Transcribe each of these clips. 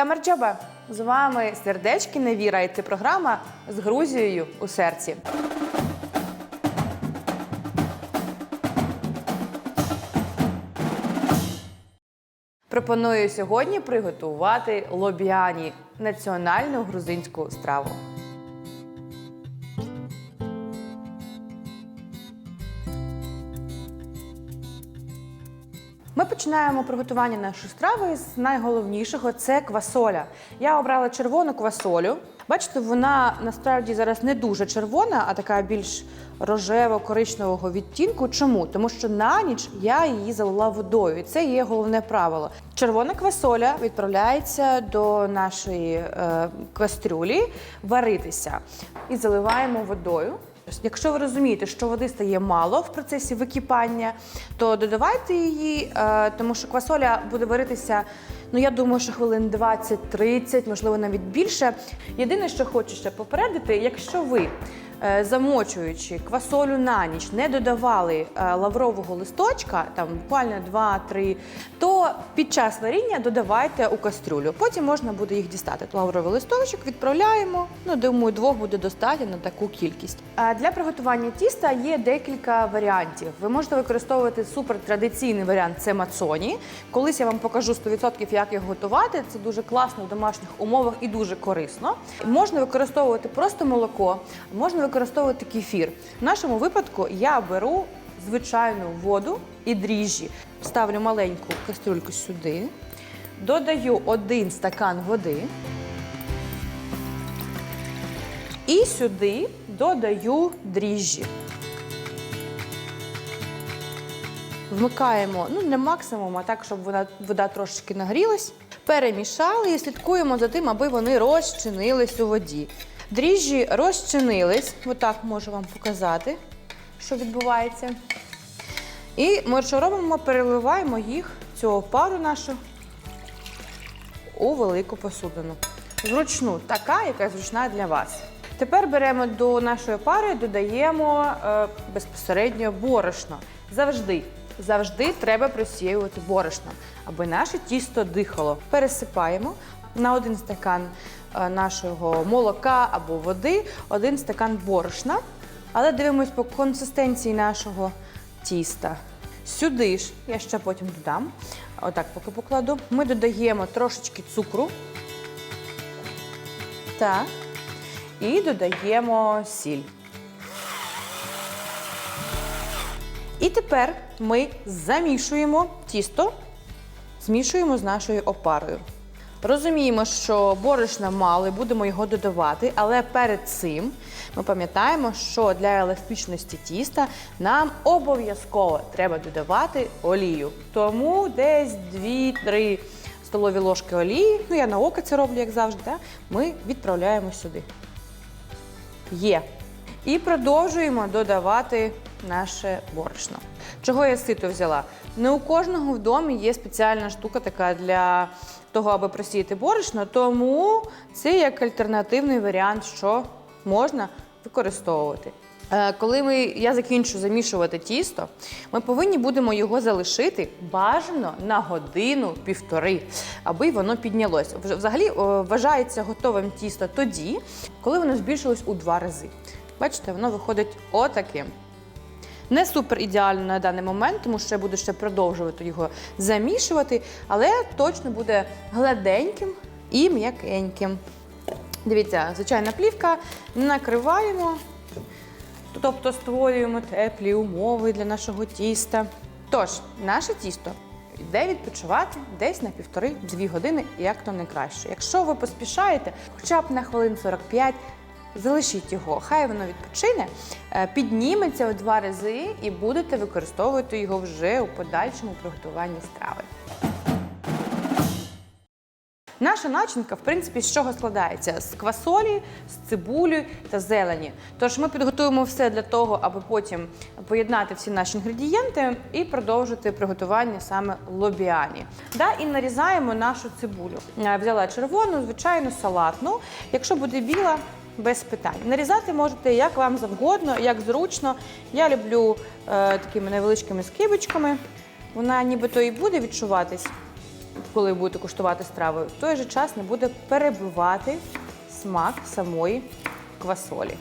Камерджоба! З вами сердечки Невіра, і це програма з Грузією у серці. Пропоную сьогодні приготувати лобіані національну грузинську страву. Ми починаємо приготування нашої страви з найголовнішого це квасоля. Я обрала червону квасолю. Бачите, вона насправді зараз не дуже червона, а така більш рожево-коричневого відтінку. Чому? Тому що на ніч я її залила водою, і це є головне правило. Червона квасоля відправляється до нашої е, кастрюлі варитися і заливаємо водою. Якщо ви розумієте, що води стає мало в процесі википання, то додавайте її, е, тому що квасоля буде варитися. Ну, я думаю, що хвилин 20-30, можливо, навіть більше. Єдине, що хочу ще попередити, якщо ви е, замочуючи квасолю на ніч, не додавали е, лаврового листочка, там буквально 2-3, то під час варіння додавайте у кастрюлю. Потім можна буде їх дістати. Лавровий листочок відправляємо. Ну, думаю, двох буде достатньо на таку кількість. Для приготування тіста є декілька варіантів. Ви можете використовувати супертрадиційний варіант це мацоні. Колись я вам покажу 100% як його готувати. Це дуже класно в домашніх умовах і дуже корисно. Можна використовувати просто молоко, можна використовувати кефір. В нашому випадку я беру звичайну воду і дріжджі. Ставлю маленьку кастрюльку сюди, додаю один стакан води. І сюди додаю дріжджі. Вмикаємо ну не максимум, а так, щоб вона, вода трошечки нагрілась. Перемішали і слідкуємо за тим, аби вони розчинились у воді. Дріжджі розчинились, отак можу вам показати, що відбувається. І ми що робимо? Переливаємо їх, цю опару нашу, у велику посудину. Зручну, така, яка зручна для вас. Тепер беремо до нашої пари, додаємо е, безпосередньо борошно. Завжди, завжди треба просіювати борошно, аби наше тісто дихало. Пересипаємо на один стакан е, нашого молока або води, один стакан борошна. Але дивимось по консистенції нашого тіста. Сюди ж, я ще потім додам, отак поки покладу. Ми додаємо трошечки цукру. Так. І додаємо сіль. І тепер ми замішуємо тісто, змішуємо з нашою опарою. Розуміємо, що борошна мало і будемо його додавати, але перед цим ми пам'ятаємо, що для еластичності тіста нам обов'язково треба додавати олію. Тому десь 2-3 столові ложки олії, ну я на око це роблю, як завжди, да? ми відправляємо сюди. Є. І продовжуємо додавати наше борошно. Чого я сито взяла? Не у кожного в домі є спеціальна штука така для того, аби просіяти борошно, тому це як альтернативний варіант, що можна використовувати. Е, Коли ми, я закінчу замішувати тісто, ми повинні будемо його залишити бажано на годину-півтори, аби воно піднялося. Взагалі вважається готовим тісто тоді, коли воно збільшилось у два рази. Бачите, воно виходить отаким. Не супер ідеально на даний момент, тому що я буду ще продовжувати його замішувати, але точно буде гладеньким і м'якеньким. Дивіться, звичайна плівка, накриваємо, тобто створюємо теплі умови для нашого тіста. Тож, наше тісто йде відпочивати десь на півтори-дві години, як то не краще. Якщо ви поспішаєте, хоча б на хвилин 45, залишіть його, хай воно відпочине, е, підніметься у два рази і будете використовувати його вже у подальшому приготуванні страви. Наша начинка, в принципі, з чого складається? З квасолі, з цибулі та зелені. Тож ми підготуємо все для того, аби потім поєднати всі наші інгредієнти і продовжити приготування саме лобіані. Да, і нарізаємо нашу цибулю. Е, Взяла червону, звичайно, салатну. Якщо буде біла, без питань. Нарізати можете як вам завгодно, як зручно. Я люблю е, такими невеличкими скибочками. Вона нібито і буде відчуватись коли будете куштувати страву, в той же час не буде перебивати смак самої квасолі.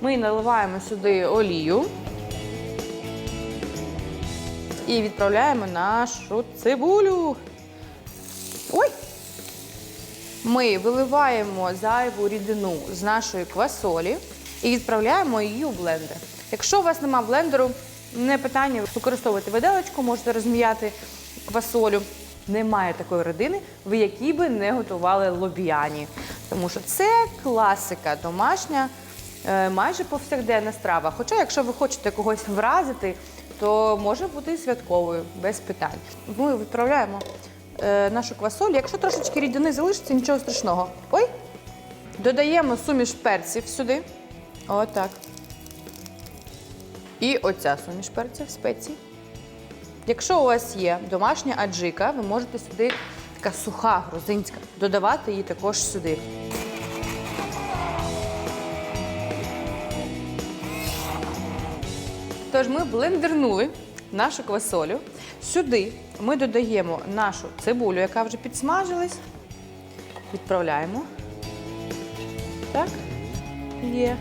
Ми наливаємо сюди олію і відправляємо нашу цибулю. Ой! Ми виливаємо зайву рідину з нашої квасолі і відправляємо її у блендер. Якщо у вас нема блендеру, не питання, використовуйте виделочку, можете розм'яти квасолю. Немає такої родини, в якій би не готували лобіані. Тому що це класика домашня, е, майже повсякденна страва. Хоча, якщо ви хочете когось вразити, то може бути святковою, без питань. Ми відправляємо нашу квасоль. Якщо трошечки рідини залишиться, нічого страшного. Ой! Додаємо суміш перців сюди. Отак. І оця суміш перців, спецій. Якщо у вас є домашня аджика, ви можете сюди така суха грузинська, додавати її також сюди. Тож ми блендернули нашу квасолю. Сюди ми додаємо нашу цибулю, яка вже підсмажилась. Відправляємо. Так, є.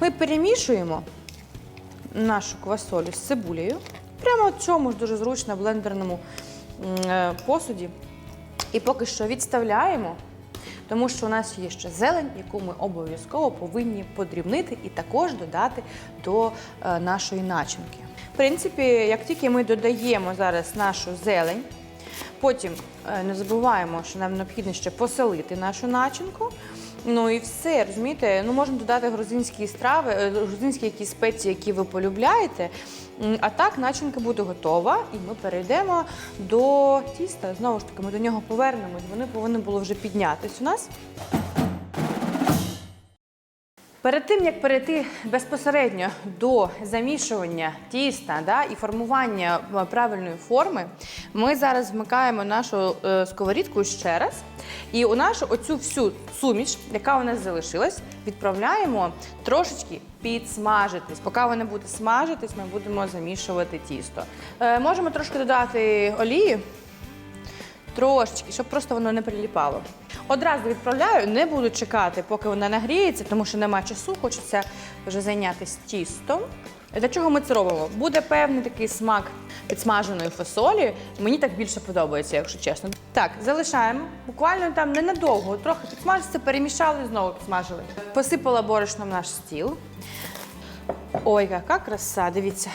Ми перемішуємо нашу квасолю з цибулею. Прямо в цьому ж дуже зручно блендерному е, посуді. І поки що відставляємо, тому що у нас є ще зелень, яку ми обов'язково повинні подрібнити і також додати до е, нашої начинки. Принципі, як тільки ми додаємо зараз нашу зелень, потім е, не забуваємо, що нам необхідно ще посолити нашу начинку. Ну і все, розумієте, ну можна додати грузинські страви, е, грузинські якісь спеції, які ви полюбляєте. А так начинка буде готова, і ми перейдемо до тіста. Знову ж таки, ми до нього повернемось. Вони повинні було вже піднятись у нас. Перед тим як перейти безпосередньо до замішування тіста да, і формування е, правильної форми, ми зараз вмикаємо нашу е, сковорідку ще раз. І у нашу оцю всю суміш, яка у нас залишилась, відправляємо трошечки підсмажитись. Поки вона буде смажитись, ми будемо замішувати тісто. Е, можемо трошки додати олії. Трошечки, щоб просто воно не приліпало. Одразу відправляю, не буду чекати, поки вона нагріється, тому що нема часу, хочеться вже зайнятися тістом. Для чого ми це робимо? Буде певний такий смак підсмаженої фасолі. Мені так більше подобається, якщо чесно. Так, залишаємо. Буквально там ненадовго, трохи підсмажиться, перемішали, знову підсмажили. Посипала борошном наш стіл. Ой, яка краса, дивіться.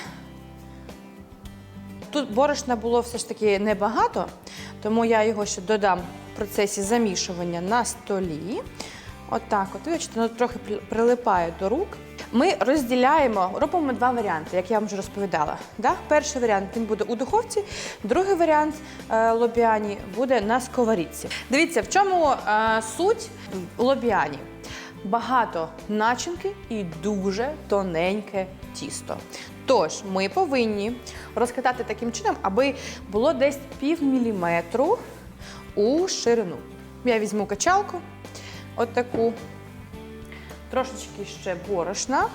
Тут борошна було все ж таки небагато, тому я його ще додам в процесі замішування на столі. Отак, от, бачите, воно трохи прилипає до рук. Ми розділяємо, робимо два варіанти, як я вам вже розповідала. Да? Перший варіант він буде у духовці, другий варіант е, лобіані буде на сковорідці. Дивіться, в чому е, суть лобіані. Багато начинки і дуже тоненьке тісто. Тож ми повинні розкатати таким чином, аби було десь пів міліметру у ширину. Я візьму качалку, от таку, трошечки ще борошна.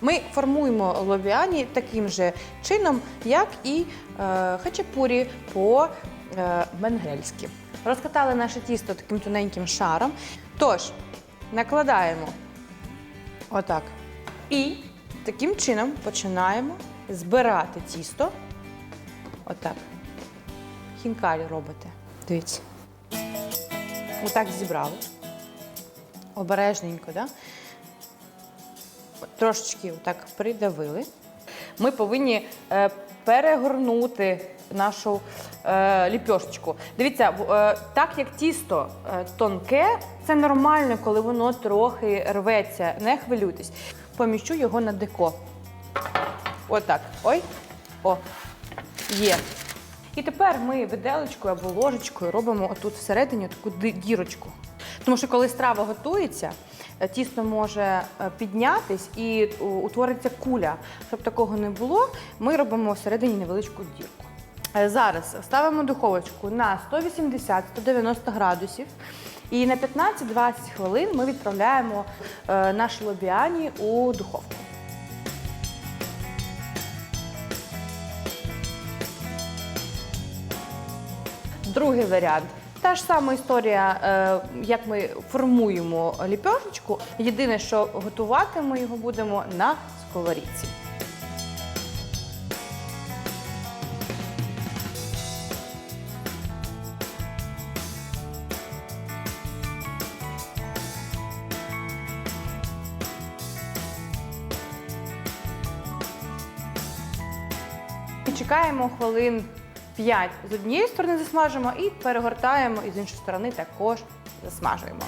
Ми формуємо лобіані таким же чином, як і е, хачапурі по е, менгельськи. Розкатали наше тісто таким тоненьким шаром. Тож, накладаємо отак. І таким чином починаємо збирати тісто. Отак. Хінкалі робите. Дивіться. Отак зібрали. Обережненько, да? Трошечки отак придавили. Ми повинні е, перегорнути нашу е, ліпьошечку. Дивіться, е, так як тісто е, тонке, це нормально, коли воно трохи рветься. Не хвилюйтесь. Поміщу його на деко. Отак. Ой. О. Є. І тепер ми виделочкою або ложечкою робимо отут всередині таку дірочку. Тому що коли страва готується, е, тісто може е, піднятись і утвориться куля. Щоб такого не було, ми робимо всередині невеличку дірку. Е, Зараз ставимо духовочку на 180-190 градусів. І на 15-20 хвилин ми відправляємо е, наші лобіані у духовку. Другий варіант. Та ж сама історія, е, як ми формуємо ліпьошечку. Єдине, що готувати ми його будемо на сковорідці. І чекаємо хвилин 5 з однієї сторони засмажимо і перегортаємо і з іншої сторони також засмажуємо.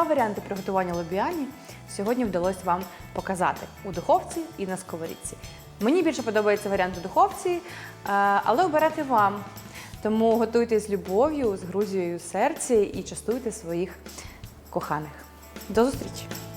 Два варіанти приготування лобіані сьогодні вдалося вам показати у духовці і на сковорідці. Мені більше подобається варіант у духовці, е, але обирати вам. Тому готуйте з любов'ю, з грузією серці і частуйте своїх коханих. До зустрічі!